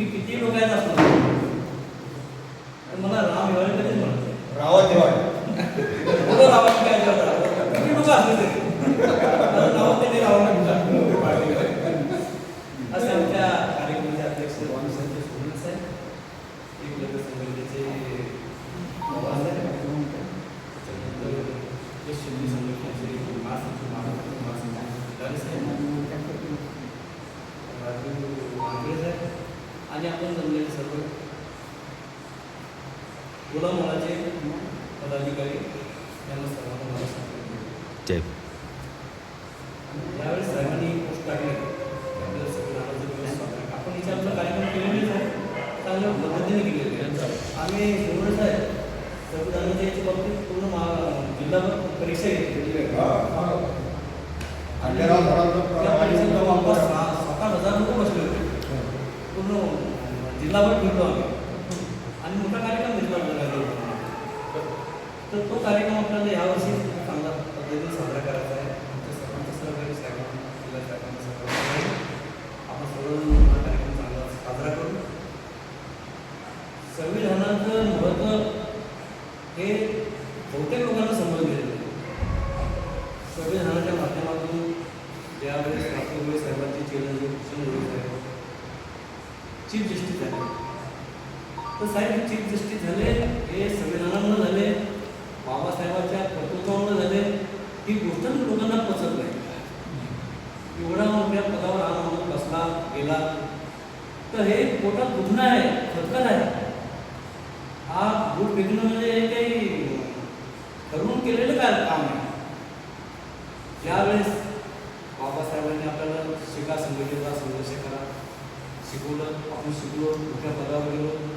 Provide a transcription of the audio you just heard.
मी किती लोक आहेत असतो मला राम एवढे कधीच म्हणतो रावत बोलो रावाची काय किती लोक असले तरी. रावण असं आमच्या कार्यक्रमाचे अध्यक्ष वाणीसंत सोडून साहेब एक लग्न संघटनेचे त्याच्यानंतर शिंदे संघटनेचे महाराष्ट्र साहेब राजू वांगळे साहेब आणि आपण जमलेले सर्व गुलाम मुलाचे पदाधिकारी यांना सर्वांना मला सांगितलं जय. यावेळेस साहेबांनी पोस्ट आपल्याला दिवस. आपण इथे आपला कार्यक्रम केलेलेच आहे. चांगल्या पद्धतीने केलेले आहे. आम्ही शिवण साहेब संविधानाच्या याच्या बाबतीत पूर्ण महा परीक्षा त्या परीक्षेत जवळपास सात आठ हजार लोक बसले होते. पूर्ण जिल्हाभर फिरलो आम्ही. आणि मोठा कार्यक्रम घेतला होता गांधीभवनात. तर तो कार्यक्रम आपल्याला यावर्षी चांगल्या पद्धतीने साजरा करायचा आहे आमच्या सर्वांचं सहकार्य साहेबांना जिल्हा साहेबांना सर्वांना आहे. आपण सर्वजण हा कार्यक्रम चांगला साजरा करू संविधानाचं महत्त्व हे बहुतेक लोकांना समजून आहे. संविधानाच्या माध्यमातून ज्यावेळेस राष्ट्रपती साहेबांची चिरंजीव साहेब चीफ जस्टिस झाले. तर साहेब चीफ जस्टिस झाले हे संविधानामुळे झाले बाबासाहेबांच्या कर्तृत्वामुळे झाले ही गोष्ट लोकांना पचत नाही. एवढा मोठ्या पदावर हा माणूस बसला गेला. तर हे मोठा गुन्हा आहे खतखत आहे. विघ्न म्हणजे हे काही ठरवून केलेलं काय काम आहे? त्यावेळेस बाबासाहेबांनी आपल्याला शिका संघटनेचा संघर्ष करा. शिकवलं आपण शिकलो मोठ्या पदावर गेलो.